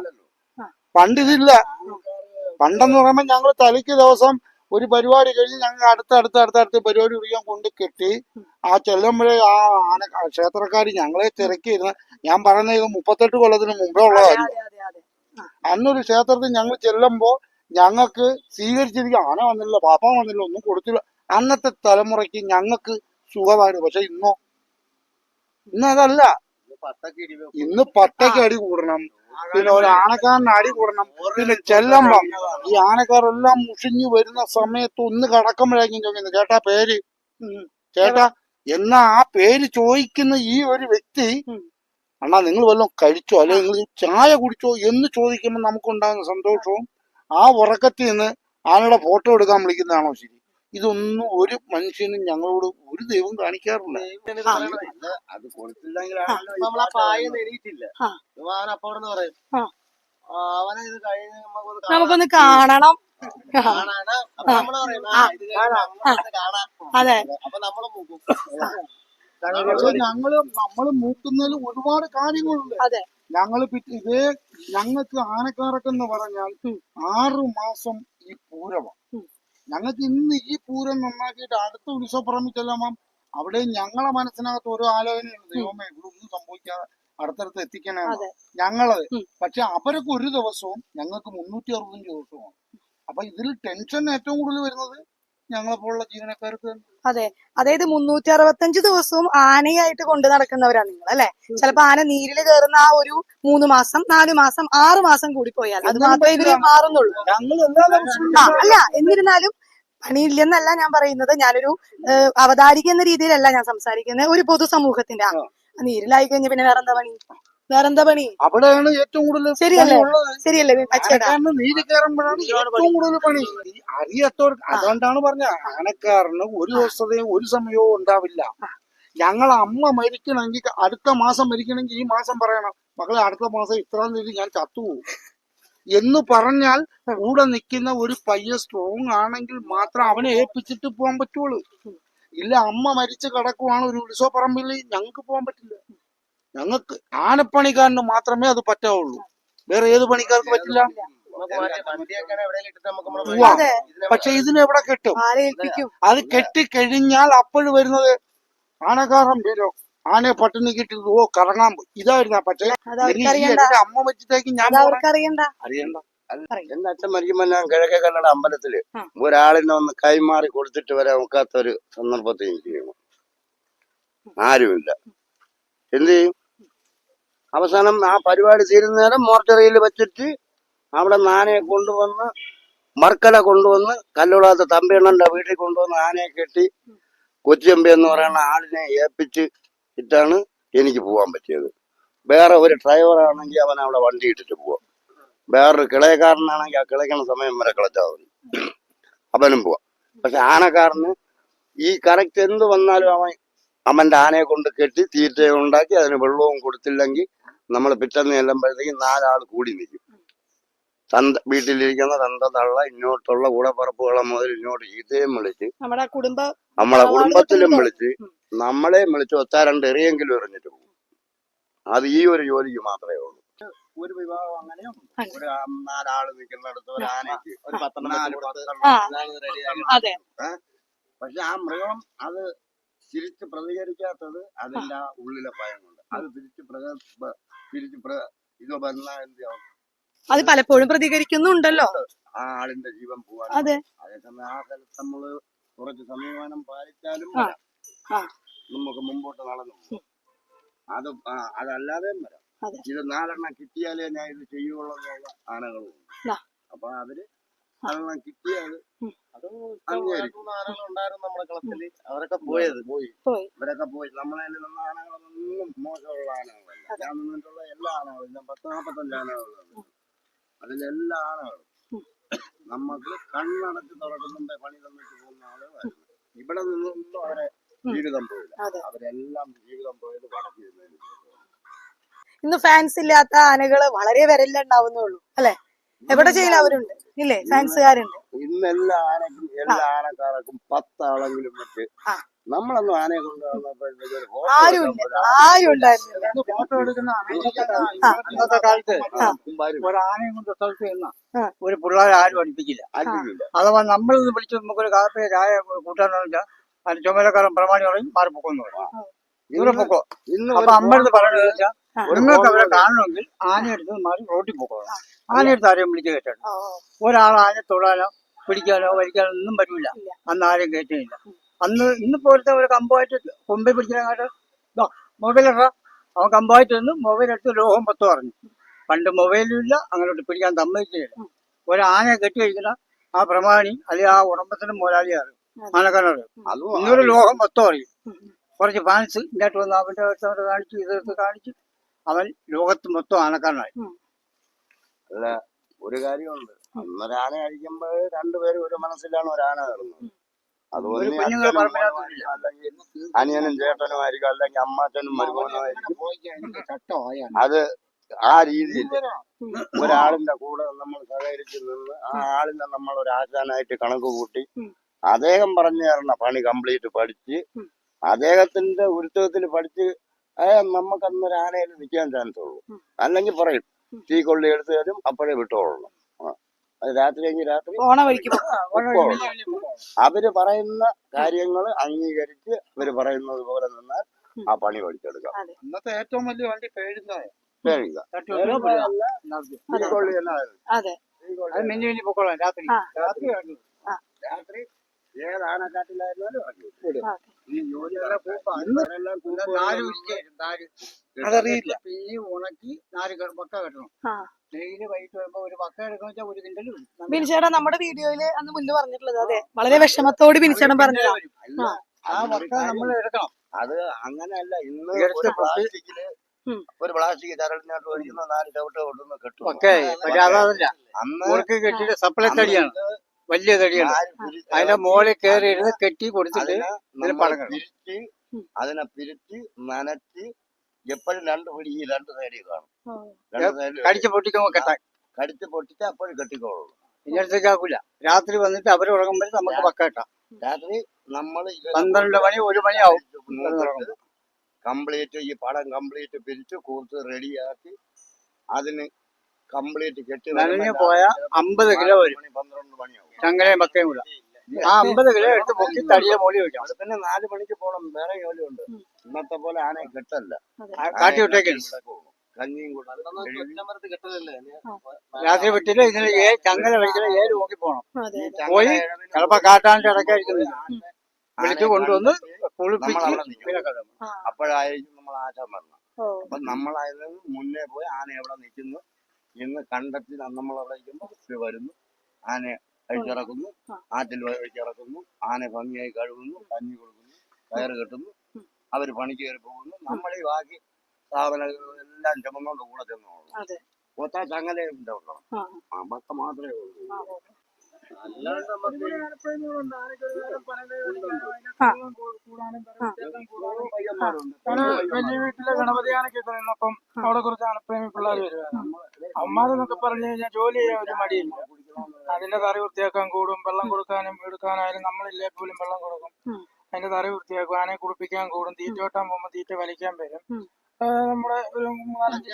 പണ്ടിതില്ല. പണ്ടെന്ന് പറയുമ്പോ ഞങ്ങൾ തലയ്ക്ക് ദിവസം ഒരു പരിപാടി കഴിഞ്ഞ് ഞങ്ങൾ അടുത്ത അടുത്ത അടുത്ത അടുത്ത പരിപാടി കുടിക്കാൻ കൊണ്ട് കെട്ടി ആ ചെല്ലുമ്പോഴേ ആ ആന ക്ഷേത്രക്കാർ ഞങ്ങളെ തിരക്കിയിരുന്ന ഞാൻ പറയുന്നത് ഇത് മുപ്പത്തെട്ട് കൊല്ലത്തിന് മുമ്പേ ഉള്ളതായിരുന്നു. അന്നൊരു ക്ഷേത്രത്തിൽ ഞങ്ങൾ ചെല്ലുമ്പോൾ ഞങ്ങൾക്ക് സ്വീകരിച്ചിരിക്കുക ആന വന്നില്ല പാപ്പ വന്നില്ല ഒന്നും കൊടുത്തില്ല. അന്നത്തെ തലമുറയ്ക്ക് ഞങ്ങൾക്ക് സുഖമായിരുന്നു. പക്ഷെ ഇന്നോ ഇന്നതല്ല ഇന്ന് പട്ടയ്ക്ക് അടി കൂടണം. പിന്നെ ഒരു ആനക്കാരന് അടി കൂടണം. പിന്നെ ചെല്ലുമ്പം ഈ ആനക്കാരെല്ലാം മുഷിഞ്ഞു വരുന്ന സമയത്ത് ഒന്ന് കടക്കുമ്പോഴേക്കും ചോദിക്കുന്നത് കേട്ടാ പേര്? കേട്ടാ എന്നാ ആ പേര് ചോദിക്കുന്ന ഈ ഒരു വ്യക്തി അണ്ണാ നിങ്ങൾ വല്ലതും കഴിച്ചോ? അല്ലെങ്കിൽ നിങ്ങൾ ചായ കുടിച്ചോ എന്ന് ചോദിക്കുമ്പോൾ നമുക്കുണ്ടാകുന്ന സന്തോഷവും ആ ഉറക്കത്തിൽ നിന്ന് ആനയുടെ ഫോട്ടോ എടുക്കാൻ വിളിക്കുന്നതാണോ ശരി? ഇതൊന്നും ഒരു മനുഷ്യനും ഞങ്ങളോട് ഒരു ദൈവം കാണിക്കാറില്ല. അത് നമുക്കൊന്ന് കാണണം. അതെ. ഞങ്ങൾ നമ്മൾ മൂക്കുന്നതിൽ ഒരുപാട് കാര്യങ്ങളുണ്ട്. അതെ. ഞങ്ങൾ പിറ്റേ ഇതേ ഞങ്ങൾക്ക് ആനക്കാരക്കെന്ന് പറഞ്ഞാൽ ആറു മാസം ഈ പൂരമാണ്. ഞങ്ങൾക്ക് ഇന്ന് ഈ പൂരം നന്നാക്കിയിട്ട് അടുത്ത ഉത്സവപ്പുറമിൽ ചെല്ലുമ്പം അവിടെ ഞങ്ങളെ മനസ്സിനകത്ത് ഓരോ ആലോചനയുണ്ട്. ദൈവമേ ഇവിടെ ഒന്നും സംഭവിക്കാതെ അടുത്തടുത്ത് എത്തിക്കണേ ഞങ്ങളത് പക്ഷെ അവരൊക്കെ ഒരു ദിവസവും ഞങ്ങൾക്ക് മുന്നൂറ്റി അറുപത്തഞ്ച് ദിവസമാണ് അപ്പൊ ഇതിൽ ടെൻഷൻ ഏറ്റവും കൂടുതൽ വരുന്നത് ഞങ്ങളെ പോലുള്ള ജീവനക്കാർക്ക് അതെ. അതായത് മുന്നൂറ്റി അറുപത്തഞ്ച് ദിവസവും ആനയായിട്ട് കൊണ്ടു നടക്കുന്നവരാണ് നിങ്ങൾ അല്ലെ? ചിലപ്പോ ആന നീരിൽ കയറുന്ന ആ ഒരു മൂന്ന് മാസം നാല് മാസം ആറ് മാസം കൂടി പോയാൽ അത് മാത്രമേ ഇവർ മാറുന്നുള്ളൂ. അല്ല എന്നിരുന്നാലും പണിയില്ലെന്നല്ല ഞാൻ പറയുന്നത്. ഞാനൊരു അവതാരിക എന്ന രീതിയിലല്ല ഞാൻ സംസാരിക്കുന്നത്. ഒരു പൊതുസമൂഹത്തിന്റെ ആ. നീരിലായി കഴിഞ്ഞ പിന്നെ വേറെന്താ പണി? വേറെന്താ പണി? അവിടെയാണ് ഏറ്റവും കൂടുതൽ ശരിയല്ലേ? ശരിയല്ലേ? നീതി കയറുമ്പോഴാണ് ഏറ്റവും കൂടുതൽ പണി. ഈ അറിയാത്തവർ അതുകൊണ്ടാണ് പറഞ്ഞ ആനക്കാരന് ഒരു ദിവസത്തെയും ഒരു സമയവും ഉണ്ടാവില്ല. ഞങ്ങൾ അമ്മ മരിക്കണമെങ്കിൽ അടുത്ത മാസം മരിക്കണമെങ്കിൽ ഈ മാസം പറയണം മക്കളെ അടുത്ത മാസം ഇത്രാം തീയതി ഞാൻ ചത്തുപോകും. എന്ന് പറഞ്ഞാൽ കൂടെ നിൽക്കുന്ന ഒരു പയ്യ സ്ട്രോങ് ആണെങ്കിൽ മാത്രം അവനെ ഏൽപ്പിച്ചിട്ട് പോകാൻ പറ്റുള്ളൂ. ഇല്ല അമ്മ മരിച്ചു കിടക്കുവാണ് ഒരു ഉത്സവ പറമ്പിൽ ഞങ്ങൾക്ക് പോകാൻ പറ്റില്ല. ഞങ്ങൾക്ക് ആനപ്പണിക്കാരന് മാത്രമേ അത് പറ്റാവുള്ളൂ. വേറെ ഏത് പണിക്കാർക്ക് പറ്റില്ല. പക്ഷെ ഇതിന് എവിടെ കെട്ടും? അത് കെട്ടിക്കഴിഞ്ഞാൽ അപ്പോഴും വരുന്നത് ആനക്കാരൻ വരും. ആനയെ പട്ടിണി കിട്ടി. ഓ കറങ്ങാൻ പോയി ഇതായിരുന്നു പക്ഷെ അമ്മ വെച്ചിട്ടേക്ക് ഞാൻ അറിയണ്ട. എന്റെ അച്ഛൻ മരിക്കുമ്പോ ഞാൻ കിഴക്കേ കല്ലട അമ്പലത്തിൽ. ഒരാളിനെ ഒന്ന് കൈമാറി കൊടുത്തിട്ട് വരാൻ ഒക്കാത്ത ഒരു സന്ദർഭത്തിൽ എനിക്ക് ആരുമില്ല. എന്ത് ചെയ്യും? അവസാനം ആ പരിപാടി തീരുന്ന നേരം മോർച്ചറിയിൽ വെച്ചിട്ട് അവിടെ നാനയെ കൊണ്ടുവന്ന് മർക്കല കൊണ്ടുവന്ന് കല്ലുളാത്ത തമ്പിയണ്ണന്റെ വീട്ടിൽ കൊണ്ടുവന്ന് ആനയെ കെട്ടി കൊച്ചിയമ്പി എന്ന് പറയുന്ന ആളിനെ ഏൽപ്പിച്ച് ഇട്ടാണ് എനിക്ക് പോകാൻ പറ്റിയത്. വേറെ ഒരു ഡ്രൈവറാണെങ്കിൽ അവൻ അവിടെ വണ്ടി ഇട്ടിട്ട് പോവാം. വേറൊരു കിളയക്കാരനാണെങ്കിൽ ആ കിളയ്ക്കണ സമയം വരെ കിളച്ചാൽ മതി. അവനും പോവാം. പക്ഷെ ആനക്കാരന് ഈ കറക്റ്റ് എന്ത് വന്നാലും അവൻ അവന്റെ ആനയെ കൊണ്ട് കെട്ടി തീറ്റ ഉണ്ടാക്കി അതിന് വെള്ളവും കൊടുത്തില്ലെങ്കിൽ നമ്മൾ പിറ്റേന്ന് ചെല്ലുമ്പോഴത്തേക്കും നാലാൾ കൂടി നിൽക്കും. തന്ത വീട്ടിലിരിക്കുന്ന തന്ത തള്ള ഇങ്ങോട്ടുള്ള കൂടപ്പറപ്പുകളെ മുതൽ ഇങ്ങോട്ട് ഈതയും വിളിച്ച് നമ്മുടെ കുടുംബ നമ്മളെ കുടുംബത്തിലും വിളിച്ച് നമ്മളെയും വിളിച്ച് ഒത്താ രണ്ട് എറിയെങ്കിലും എറിഞ്ഞിട്ട് പോകും. അത് ഈ ഒരു ജോലിക്ക് മാത്രമേ ഉള്ളൂ. ഒരു വിഭാഗം അങ്ങനെയും. ഒരു നാലാൾ നിൽക്കുന്നിടത്ത് ഒരു ആനയ്ക്ക് ഒരു പത്തെണ്ണം പക്ഷെ ആ മൃഗം അത് തിരിച്ച് പ്രതികരിക്കാത്തത് അതിന്റെ ആ. ഉള്ളിലെ ഭയം കൊണ്ട് അത് തിരിച്ച് പ്രക തിരിച്ച് പ്ര- ഇത് വന്നാൽ എന്ത് അത് പലപ്പോഴും പ്രതികരിക്കുന്നുണ്ടല്ലോ. ആ ആളിന്റെ ജീവൻ പോവാൻ അതെ. അതേസമയം ആ സ്ഥലത്ത് നമ്മൾ കുറച്ച് സമീപനം പാലിച്ചാലും. നമുക്ക് മുമ്പോട്ട് നടന്നു. അത് അതല്ലാതെയും വരാം. ഇത് നാലെണ്ണം കിട്ടിയാലേ ഞാൻ ഇത് ചെയ്യുള്ളൂ എന്നുള്ള ആനകളും അപ്പൊ അവർ നാലെണ്ണം കിട്ടിയാൽ ഉം. അത് അംഗീകരിക്കും ഉണ്ടായിരുന്നു നമ്മുടെ കളത്തിൽ അവരൊക്കെ പോയത്. പോയി. പോയി. ഇവരൊക്കെ പോയി. നമ്മളെ ആനകളൊന്നും മോശമുള്ള ആനകളല്ല ഞാൻ നിന്നിട്ടുള്ള എല്ലാ ആനകളും ഞാൻ പത്ത് നാപ്പത്തഞ്ച് ആനകളും അതിലെല്ലാ ആനകളും നമ്മക്ക് നമുക്ക് കണ്ണടച്ച് തുറക്കുന്നുണ്ട് പണി തന്നിട്ട് പോകുന്ന ആളുകളായിരുന്നു. ഇവിടെ നിന്നൊന്നും അവരെ ജീവിതം പോയില്ല. അവരെല്ലാം ജീവിതം പോയത് ജില്ലയിൽ ഇന്ന് ഫാൻസ് ഇല്ലാത്ത ആനകൾ വളരെ വിരലുണ്ടാവുന്നുള്ളൂ അല്ലെ? എവിടെ ചെയ്യലും അവരുണ്ട്. ഇല്ലേ? ഫാൻസുകാരുണ്ട് ഇന്ന് എല്ലാ ആനക്കും എല്ലാ ആനക്കാർക്കും പത്താളെങ്കിലും വെച്ച്. നമ്മളൊന്നും ആനയെ കൊണ്ടുവന്നപ്പോഴത്തേക്ക് ഒരു ആരും ഇല്ല. ആരും ഉണ്ടായിരുന്നില്ല. ഫോട്ടോ എടുക്കുന്ന. അന്നത്തെ കാലത്ത്. ഒരു ആനയും കൊണ്ട് സ്ഥലത്ത് ചെന്ന. ഒരു പിള്ളേരെ ആരും അടുപ്പിക്കില്ല. അഥവാ നമ്മളിന്ന് വിളിച്ച് നമുക്കൊരു കാപ്പി ചായ കൂട്ടാന്ന് വെച്ചാൽ അതിന് ചുമലക്കാരൻ പ്രമാണി പറയും മാറി പൊക്കോന്ന് പറയും. ദൂരെ പൊക്കോ. അപ്പൊ അമ്മടുത്ത് ആ. നിങ്ങൾക്ക് അവരെ കാണണമെങ്കിൽ ആനയെടുത്ത് മാറി റോട്ടിൽ പൊക്കോളാം ആനയെടുത്ത് ആരെയും വിളിച്ച് കയറ്റണം ഒരാൾ ആന തൊടാനോ പിടിക്കാനോ വലിക്കാനോ ഒന്നും പറ്റില്ല ഇല്ല. അന്ന് ആരെയും കയറ്റുന്നില്ല അന്ന് ഇന്ന് പോലത്തെ ഒരു കമ്പമായിട്ട് കൊമ്പി പിടിക്കാനായിട്ട് മൊബൈൽ ഇട അവൻ കമ്പമായിട്ട് നിന്ന് മൊബൈൽ എടുത്ത് ലോഹം പത്ത് പറഞ്ഞു പണ്ട് മൊബൈലും ഇല്ല അങ്ങോട്ട് പിടിക്കാൻ സമ്മതിച്ചില്ല. ഒരാനയെ കെട്ടി കഴിക്കുന്ന ആ പ്രമാണി അല്ലെങ്കിൽ ആ ഉടമ്പത്തിന്റെ ആനക്കാരനോട് അതും. ഇന്നൊരു ലോഹം മൊത്തം അറിയും. കുറച്ച് ഫാൻസ് ഇങ്ങോട്ട് വന്ന് അവന്റെ അടുത്ത് കാണിച്ചു ഇതെടുത്ത് കാണിച്ച് അവൻ ലോകത്ത് മൊത്തം ആനക്കാരനായി. അല്ല ഒരു കാര്യമുണ്ട്. അന്നൊരാന ആന അടിക്കുമ്പോ രണ്ടുപേരും ഒരു മനസ്സിലാണ് ഒരാന കിടന്നത്. കയറുന്നത് അത് ഒരു ഒന്നീ കുഞ്ഞുങ്ങളെ അച്ഛനും പറമ്പിനകത്ത് മോനുമായിരിക്കും, അല്ലെങ്കിൽ അനിയനും ചേട്ടനും ആയിരിക്കും അല്ലെങ്കിൽ അമ്മാച്ചനും മരുമോനും ആയിരിക്കും. അത് ആ രീതിയിൽ ഒരാളിന്റെ കൂടെ നമ്മൾ സഹകരിച്ച് നിന്ന് ആ ആളിനെ നമ്മൾ ഒരു ആശാനായിട്ട് കണക്ക് കൂട്ടി. അദ്ദേഹം പറഞ്ഞു തരണ പണി കംപ്ലീറ്റ് പഠിച്ച്. അദ്ദേഹത്തിന്റെ ഉത്സവത്തിൽ പഠിച്ച് നമുക്ക് അന്നൊരു ആനയിൽ നിൽക്കാൻ ചാൻസ് ഉള്ളൂ. അല്ലെങ്കിൽ പറയും. തീ കൊള്ളി എടുത്ത് തരും അപ്പോഴേ വിട്ടോളണം. ആ. അത് രാത്രി കഴിഞ്ഞ് രാത്രി. അവർ പറയുന്ന കാര്യങ്ങൾ അംഗീകരിച്ച് അവർ പറയുന്നത് പോലെ നിന്നാൽ ആ പണി പഠിച്ചെടുക്കാം ഇന്നത്തെ ഏറ്റവും വലിയ വണ്ടി പേഴുന്നതായ തീ കൊള്ളി തന്നെ രാത്രി. രാത്രി. രാത്രി ഏത് ആനക്കാട്ടിലായിരുന്നാലും. ഈ ജോലികളെ നാല് നാല് അതറിയില്ല. ഉണക്കി നാല് കെ- പക്ക കെട്ടണം. ആ. ഡെയിലി വൈകിട്ട് വരുമ്പോ ഒരു പക്ക എടുക്കുന്ന വെച്ചാൽ ഒരു കിണ്ടൽ വരും. ബിൻചേട്ടാ നമ്മുടെ വീഡിയോയിൽ അന്ന് മുന്നേ പറഞ്ഞിട്ടുള്ളത് അതെ. വളരെ വിഷമത്തോട് ബിൻചേട്ടൻ പറഞ്ഞതാ. അല്ല, ആ. അതൊരു പക്ക നമ്മൾ എടുക്കണം. അത് അങ്ങനെയല്ല ഇന്ന് ഒരു പ്ലാസ്റ്റിക്കിൽ ഉം. ഒരു പ്ലാസ്റ്റിക് ചരടിനകത്ത് ഒഴിക്കുന്ന നാല് ചവിട്ട് കൊണ്ടുവന്ന് കെട്ടും. പക്ക പക്ഷെ അതല്ല. അന്ന് മുറുക്ക് കെട്ടിയിട്ട് സപ്ലൈ തടിയാണ്. വലിയ തടിയാണ് അതിന്റെ മുകളിൽ കയറി ഇരുന്ന് കെട്ടി കൊടുത്തിട്ട് പടങ്ങണം. പിരിച്ച് ഉം. അതിനെ പിരിച്ച് നനച്ച് എപ്പോഴും രണ്ട് പിടി ഈ രണ്ട് സൈഡിൽ കാണും. രണ്ട് സൈഡിൽ കടിച്ച് പൊട്ടിക്കുമ്പോ കെട്ടാൻ. കടിച്ച് പൊട്ടിച്ച് അപ്പോഴും കെട്ടിക്കോളൂ. ഇങ്ങനത്തേക്ക് ആക്കൂല രാത്രി വന്നിട്ട് അവർ ഉറങ്ങുമ്പോൾ നമുക്ക് പക്ക കെട്ടാം രാത്രി നമ്മൾ പന്ത്രണ്ട് മണി ഒരു മണിയാവും കംപ്ലീറ്റ് ഈ പടം കംപ്ലീറ്റ് പിരിച്ചു കൂർത്ത് റെഡിയാക്കി അതിന് കംപ്ലീറ്റ് കെട്ടി നനഞ്ഞു പോയ അമ്പത് കിലോ വരും. പന്ത്രണ്ട് മണിയാവും. ചങ്ങലയും പക്കയും കൂടെ. ആ അമ്പത് കിലോ എടുത്ത് പൊക്കി തടിയെ മോളി വയ്ക്കാം അത് പിന്നെ നാല് മണിക്ക് പോണം. വേറെ ജോലിയുണ്ട് ഉണ്ട്. ഇന്നത്തെ പോലെ ആനയെ കെട്ടല്ല. കാട്ടി വിട്ടേക്കും. കഞ്ഞിയും രാത്രി വിട്ടിട്ട് ഇതിന് ഏ ചങ്ങല വെച്ചില്ല ഏഴ് നോക്കി. ചങ്ങല പോയി ചിലപ്പോ കാട്ടാണ്ട് ഇടയ്ക്കായിരിക്കും വിളിച്ചു കൊണ്ടുവന്ന് കുളിപ്പിച്ച് അപ്പോഴായിരിക്കും നമ്മൾ ആശാൻ വരണം ഓ. അപ്പൊ നമ്മളായത് മുന്നേ പോയി ആന എവിടെ നിൽക്കുന്നു. എന്ന് കണ്ടെത്തി നമ്മൾ ഇരിക്കുമ്പോൾ ഇത് വരുന്നു ആനയെ അഴിച്ചിറക്കുന്നു. ആറ്റിൽ അഴിച്ചിറക്കുന്നു ആന ഭംഗിയായി കഴുകുന്നു കഞ്ഞി കൊടുക്കുന്നു കയറ് കെട്ടുന്നു അവർ അവർ പണിക്ക് കയറി പോകുന്നു നമ്മൾ ഈ ബാക്കി എല്ലാം ചുമന്നുകൊണ്ട് കൂടെ ചെന്നു ഒത്താ ചങ്ങല ഉണ്ടാവണം ആ അതൊക്കെ മാത്രമേ ഉള്ളൂ. അല്ലാതെ നമുക്ക്. വലിയ വീട്ടിലെ ഗണപതി ആനക്കൊക്കെ നിന്നപ്പം അവിടെ കുറച്ച് ആനപ്രേമി പിള്ളേർ വരുവായിരുന്നു അമ്മാരെന്നൊക്കെ പറഞ്ഞു കഴിഞ്ഞാൽ ജോലി ചെയ്യാൻ ഒരു മടിയില്ല. അതിന്റെ തറി വൃത്തിയാക്കാൻ കൂടും വെള്ളം കൊടുക്കാനും എടുക്കാനായാലും നമ്മളില്ലേ പോലും വെള്ളം കൊടുക്കും. അതിന്റെ തറി വൃത്തിയാക്കും ആനയെ കുളിപ്പിക്കാൻ കൂടും തീറ്റ വെട്ടാൻ പോകുമ്പോൾ തീറ്റ വലിക്കാൻ വരും. നമ്മുടെ ഒരു മൂന്നാലഞ്ച്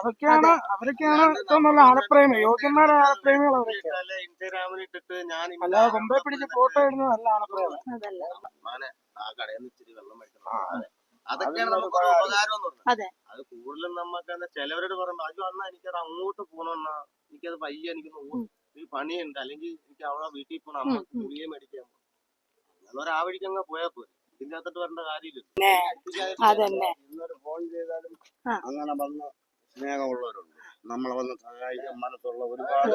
അതൊക്കെയാണ് അവരൊക്കെയാണ് ഏറ്റവും നല്ല ആനപ്രേമി. യോഗ്യന്മാരായ ആനപ്രേമികൾ അവരൊക്കെ ഞാൻ അല്ലാതെ കൊമ്പെ പിടിച്ച് ഫോട്ടോ ഇടുന്നത് നല്ല ആനപ്രേമി. ആ അതൊക്കെയാണ് നമുക്ക് ഒരു ഉപകാരം. അതെ. അത് കൂടുതലും നമുക്ക് എന്താ ചിലവരോട് പറയുമ്പോ അയ്യോ അന്നാ എനിക്കത് അങ്ങോട്ട് പോകണമെന്നാ എനിക്കത് പയ്യ എനിക്ക്. ഈ പണിയുണ്ട്. അല്ലെങ്കിൽ എനിക്ക് അവിടെ വീട്ടിൽ പോകണം ഉം, അമ്മ ഉം. ഗുളിയെ മേടിക്കാൻ അങ്ങനെ ആ വഴിക്ക് അങ്ങ് പോയാ പോലെ ഇതിന്റെ അകത്തോട്ട് വരേണ്ട കാര്യമില്ല. ഫോൺ ചെയ്താലും. അങ്ങനെ വന്ന് സ്നേഹമുള്ളവരുണ്ട്. നമ്മളെ വന്ന് സഹായിക്കാൻ മനസ്സുള്ള ഒരുപാട്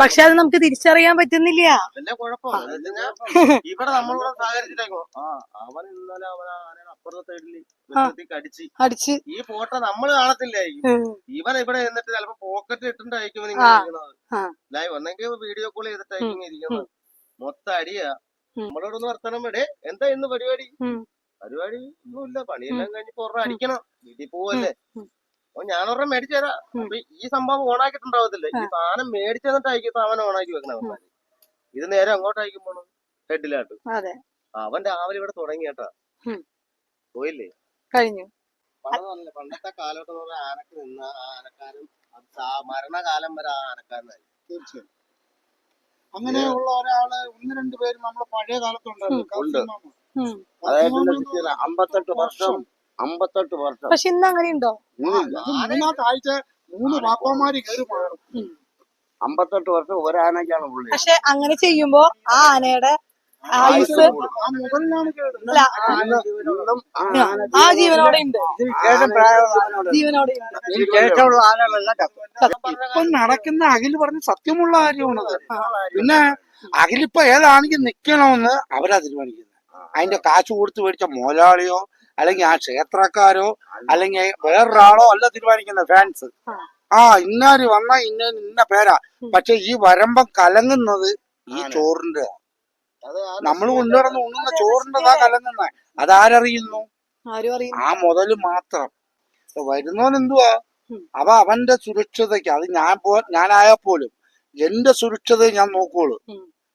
പക്ഷെ അത് നമുക്ക് തിരിച്ചറിയാൻ പറ്റുന്നില്ല. ഇവിടെ നമ്മളോട് സഹകരിച്ചിട്ടേക്കോ? അവൻ ഇന്നലെ അവൻ ആനയുടെ അപ്പുറത്തെ സൈഡിൽ കടിച്ച്. അടിച്ച്. ഈ ഫോട്ടോ നമ്മൾ കാണത്തില്ലായിരിക്കും ഉം. ഇവൻ ഇവിടെ എന്നിട്ട് ചിലപ്പോ പോക്കറ്റ് ഇട്ടിട്ടായിരിക്കും ലൈവ് ഒന്നെങ്കിൽ വീഡിയോ കോൾ ചെയ്തിട്ടായിരിക്കും ഇരിക്കുന്നത്. മൊത്തം അടിയാ. നമ്മളോടൊന്ന് വർത്തനം വിടേ. എന്താ ഇന്ന് പരിപാടി. പരിപാടി ഒന്നുമില്ല. പണിയെല്ലാം കഴിഞ്ഞ് ഒരെണ്ണം അടിക്കണം. വീട്ടിൽ പോവല്ലേ. അപ്പൊ ഞാൻ ഒരെണ്ണം മേടിച്ചു തരാം. അപ്പൊ ഈ സംഭവം ഓണാക്കിട്ടുണ്ടാവത്തില്ല ഈ സാധനം മേടിച്ചു തന്നിട്ടായിരിക്കും അവൻ ഓണാക്കി വെക്കണം ഇത് നേരെ അങ്ങോട്ടായിരിക്കും പോണം ഹെഡിലാട്ട്. അതെ. അവൻ രാവിലെ ഇവിടെ തുടങ്ങി കേട്ടാ. പോയില്ലേ? കഴിഞ്ഞു. പണ്ടത്തെ കാലഘട്ടം ആനക്ക് നിന്ന ആ ആനക്കാരൻ മരണകാലം വരെ ആ ആനക്കാരനായി. തീർച്ചയായും. അങ്ങനെയുള്ള ഒരാൾ ഒന്ന് രണ്ട് പേര് നമ്മളെ പഴയ കാലത്തുണ്ടായിരുന്നു. അതായത് അമ്പത്തെട്ട് വർഷം അമ്പത്തെട്ട് വർഷം. പക്ഷെ ഇന്ന് അങ്ങനെയുണ്ടോ മൂന്നാമത്തെ ആഴ്ച മൂന്ന് പാപ്പന്മാര് കയറി അമ്പത്തെട്ട് വർഷം ഒരാനയ്ക്കാണ് പുള്ളി. പക്ഷെ അങ്ങനെ ചെയ്യുമ്പോ ആ ആനയുടെ ആയുസ് ആ മുതലിനാണ് അല്ല ആ ആന ആ ജീവനോടെ ഉണ്ട് ജീവനോടെ. ഇപ്പൊ നടക്കുന്ന അഖിൽ പറഞ്ഞ സത്യമുള്ള കാര്യമാണ്. പിന്നെ അഖിലിപ്പോ ഏതാണെങ്കിൽ നിക്കണമെന്ന് അവരാ തീരുമാനിക്കുന്നത്. അതിന്റെ കാശ് കൊടുത്ത് മേടിച്ച മോലാളിയോ അല്ലെങ്കിൽ ആ ക്ഷേത്രക്കാരോ അല്ലെങ്കിൽ വേറൊരാളോ അല്ല തീരുമാനിക്കുന്ന ഫാൻസ് ആ. ഇന്നാര് വന്ന ഇന്ന ഇന്ന പേരാ. പക്ഷെ ഈ വരമ്പം കലങ്ങുന്നത് ഈ ചോറിന്റെ നമ്മൾ കൊണ്ടുവരുന്ന ഉണ്ണുന്ന ചോറിന്റെതാ കലങ്ങുന്നത് അതാരറിയുന്നു? ആ മുതൽ മാത്രം. ഇപ്പൊ വരുന്നവൻ എന്തുവാ? ഉം. അവ അവന്റെ സുരക്ഷിതയ്ക്ക് അത് ഞാൻ പോ ഞാനായാൽ പോലും എന്റെ സുരക്ഷിതയെ ഞാൻ നോക്കുള്ളൂ.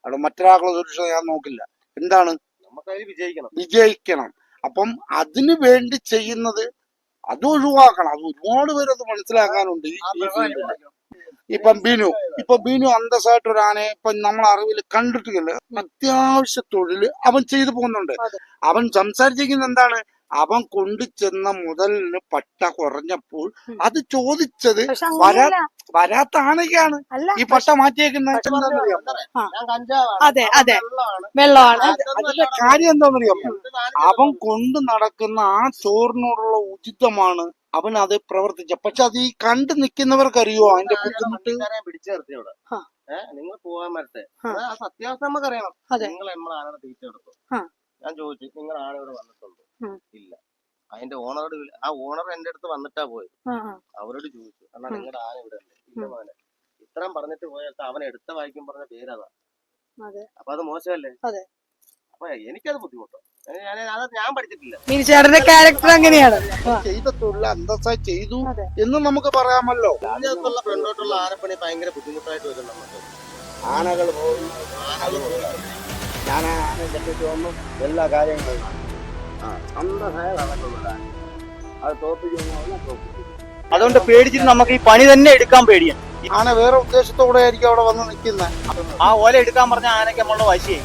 അവിടെ മറ്റൊരാളുടെ സുരക്ഷത ഞാൻ നോക്കില്ല. എന്താണ്? വിജയിക്കണം. വിജയിക്കണം. അപ്പം അതിനു വേണ്ടി ചെയ്യുന്നത് അത് ഒഴിവാക്കണം. അത് ഒരുപാട് പേര് അത് മനസ്സിലാക്കാനുണ്ട് ഈ ഇപ്പം ബിനു ഇപ്പൊ ബിനു അന്തസ്സായിട്ട് ഒരു ആനയെ ഇപ്പൊ നമ്മളെ അറിവിൽ കണ്ടിട്ടില്ല അത്യാവശ്യ തൊഴിൽ അവൻ ചെയ്തു പോകുന്നുണ്ട്. അവൻ സംസാരിച്ചിരിക്കുന്ന എന്താണ്? അവൻ കൊണ്ടു ചെന്ന മുതലിന് പട്ട കുറഞ്ഞപ്പോൾ അത് ചോദിച്ചത് വരാത്ത ആനയ്ക്കാണ്. ഈ പട്ട മാറ്റിയേക്കുന്ന? എന്താണെന്നറിയാം ഞാൻ കഞ്ചാവാണ്. അതെ അതെ. വെള്ളമാണ്. അതിന്റെ കാര്യം എന്താണെന്നറിയാം എന്ത് അവൻ കൊണ്ടു നടക്കുന്ന ആ ചോറിനോടുള്ള ഉചിതമാണ് അവൻ അത് പ്രവർത്തിച്ച. പക്ഷെ അത് ഈ കണ്ടു നിൽക്കുന്നവർക്കറിയോ അതിന്റെ ബുദ്ധിമുട്ട്? പിടിച്ചു നിർത്തി ഇവിടെ. ആ. ഏഹ് നിങ്ങൾ പോകാൻ വരട്ടെ. സത്യാവസ്ഥ നമുക്കറിയണം. നിങ്ങൾ നമ്മളാണ് തീറ്റ എടുത്തു. ഞാൻ ചോദിച്ചു നിങ്ങൾ ആന ഇവിടെ വന്നിട്ടുണ്ടോ. ഇല്ല. അതിന്റെ ഓണറോട് ആ ഓണർ എന്റെ അടുത്ത് വന്നിട്ടാ പോയത്. അവരോട് ചോദിച്ചു. എന്നാ ഉം. നിങ്ങളുടെ ആന ഇവിടെ ഉണ്ട്. ഇല്ല ഉം. മോനെ. ഇത്രയും പറഞ്ഞിട്ട് പോയാൽ അവൻ എടുത്ത വായിക്കും പറഞ്ഞ പേരതാ. അതെ. അപ്പൊ അത് മോശമല്ലേ? അതെ. അപ്പൊ എനിക്കത് ബുദ്ധിമുട്ടോ. ഞാൻ അത് ഞാൻ പഠിച്ചിട്ടില്ല. മിനിച്ചേട്ടന്റെ ക്യാരക്ടർ അങ്ങനെയാണ്. ചെയ്ത തൊഴിൽ അന്തസ്സായി ചെയ്തു. എന്ന് നമുക്ക് പറയാമല്ലോ. ഫ്രണ്ടോട്ടുള്ള ആനപ്പണി ഭയങ്കര ബുദ്ധിമുട്ടായിട്ട് വരും നമുക്ക്. ആനകൾ പോകും ആനകൾ. ഞാൻ ആ ആന കെട്ടിട്ട് വന്നു. എല്ലാ കാര്യങ്ങളും. അത് തോപ്പിക്കുന്നു അതുകൊണ്ട് പേടിച്ചിട്ട് നമുക്ക് ഈ പണി തന്നെ എടുക്കാൻ പേടിയാണ് ആന വേറെ ഉദ്ദേശത്തോടെ ആയിരിക്കും അവിടെ വന്ന് നിൽക്കുന്നത് ആ ഓല എടുക്കാൻ പറഞ്ഞ ആനയ്ക്ക് നമ്മളുടെ വാശിയായി.